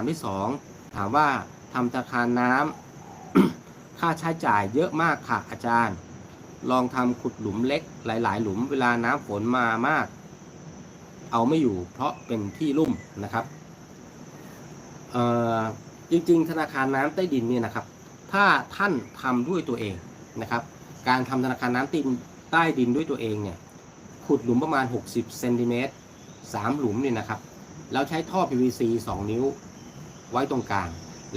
ามที่สองถามว่าทำธนาคารน้ำค่าใช้จ่ายเยอะมากค่ะอาจารย์ ลองทำขุดหลุมเล็กหลาย ๆ หลุมเวลาน้ำฝนมามาก เอาไม่อยู่เพราะเป็นที่ลุ่มนะครับจริง ๆ ธนาคารน้ำใต้ดินเนี่ยนะครับ ถ้าท่านทำด้วยตัวเองนะครับ การทำธนาคารน้ำตินใต้ดินด้วยตัวเองเนี่ยขุดหลุมประมาณ 60เซนติเมตร3หลุมเนี่ยนะครับ แล้วใช้ท่อ PVC 2 นิ้ว ไว้ตรงกลาง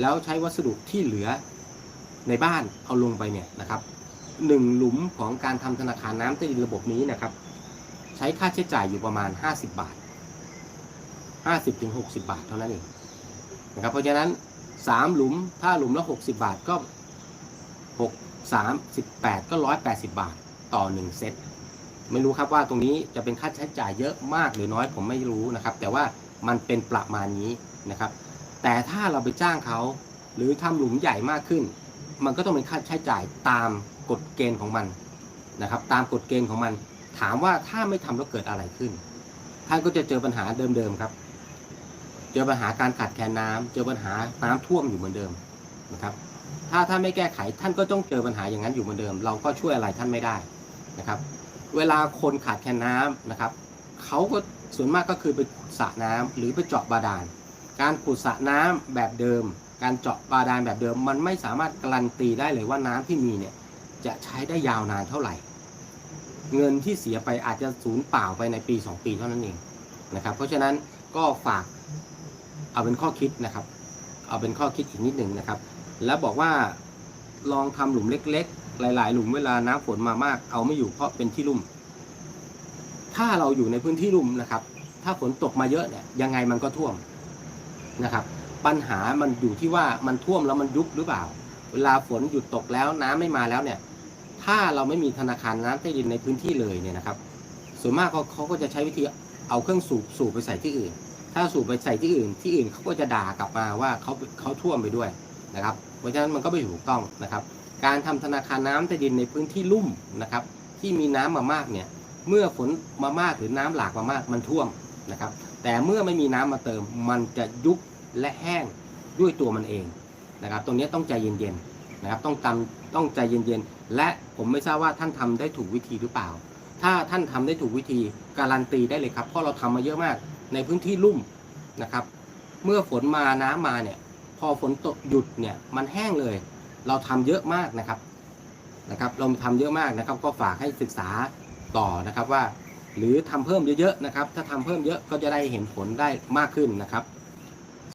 แล้วใช้วัสดุที่เหลือในบ้านเอาลงไปเนี่ยนะครับหนึ่งหลุมของการทำธนาคารน้ำใต้ดินระบบนี้นะครับ ใช้ค่าใช้จ่ายอยู่ประมาณ 50 บาท 50ถึง60บาทเท่านั้นเองนะครับเพราะฉะนั้น 3 หลุมถ้าหลุมละ 60 บาทก็ 6 3 18 ก็ 180 บาทต่อ 1 เซตไม่รู้ครับว่าตรงนี้จะเป็นค่าใช้จ่ายเยอะมากหรือน้อยผมไม่รู้นะครับ แต่ว่ามันเป็นประมาณนี้นะครับ แต่ถ้าเราไปจ้างเขาหรือทำหลุมใหญ่มากขึ้น มันก็ต้องเป็นค่าใช้จ่ายตามกฎเกณฑ์ของมันนะครับ ตามกฎเกณฑ์ของมัน ถามว่าถ้าไม่ทำแล้วเกิดอะไรขึ้น ท่านก็จะเจอปัญหาเดิมๆครับ เจอปัญหาการขาดแคลนน้ำเจอปัญหาน้ำท่วมอยู่เหมือนเดิมนะครับ ถ้าท่านไม่แก้ไขท่านก็ต้องเจอปัญหาอย่างนั้นอยู่เหมือนเดิม เราก็ช่วยอะไรท่านไม่ได้นะครับ เวลาคนขาดแคลนน้ำนะครับเขาก็ส่วนมากก็คือไปขุดสระน้ำหรือไปเจาะบาดาล การขุดสระน้ำแบบเดิม การเจาะบาดาลแบบเดิม มันไม่สามารถการันตีได้เลยว่าน้ำที่มีเนี่ยจะใช้ได้ยาวนานเท่าไหร่ เงินที่เสียไปอาจจะสูญเปล่าไปในปี 2 ปีเท่านั้นเองนะครับเพราะฉะนั้นก็ฝากเอาเป็นข้อคิดนะครับเอาเป็นข้อคิดอีกนิดหนึ่งนะครับ แล้วบอกว่าลองทำหลุมเล็ก ๆ หลาย ๆ หลุมเวลาน้ำฝนมามาก เอาไม่อยู่เพราะเป็นที่ลุ่ม ถ้าเราอยู่ในพื้นที่ลุ่มนะครับ ถ้าฝนตกมาเยอะเนี่ยยังไงมันก็ท่วม นะครับ ปัญหามันอยู่ที่ว่ามันท่วมแล้วมันยุบหรือเปล่า เวลาฝนหยุดตกแล้วน้ำไม่มาแล้วเนี่ย ถ้าเราไม่มีธนาคารน้ำใต้ดินในพื้นที่เลยเนี่ยนะครับ ส่วนมากเขาเขาก็จะใช้วิธีเอาเครื่องสูบสูบไปใส่ที่อื่น ถ้าสูบไปใส่ที่อื่น ที่อื่นเขาก็จะด่ากลับมาว่าเขาเขาท่วมไปด้วยนะครับ เพราะฉะนั้นมันก็ไม่ถูกต้องนะครับ การทำธนาคารน้ำใต้ดินในพื้นที่ลุ่มนะครับ ที่มีน้ำมามากเนี่ย เมื่อฝนมามากหรือน้ำหลากมามากมันท่วม นะครับ แต่เมื่อไม่มีน้ำมาเติม มันจะยุบและแห้งด้วยตัวมันเองนะครับ ตรงนี้ต้องใจเย็นๆนะครับ ต้องทำต้องใจเย็นๆ และผมไม่ทราบว่าท่านทำได้ถูกวิธีหรือเปล่า ถ้าท่านทำได้ถูกวิธีการันตีได้เลยครับ เพราะเราทำมาเยอะมากในพื้นที่ลุ่มนะครับ เมื่อฝนมาน้ำมาเนี่ย พอฝนตกหยุดเนี่ยมันแห้งเลย เราทำเยอะมากนะครับนะครับ เราทำเยอะมากนะครับ ก็ฝากให้ศึกษาต่อนะครับว่า หรือทำเพิ่มเยอะๆนะครับ ถ้าทำเพิ่มเยอะก็จะได้เห็นผลได้มากขึ้นนะครับ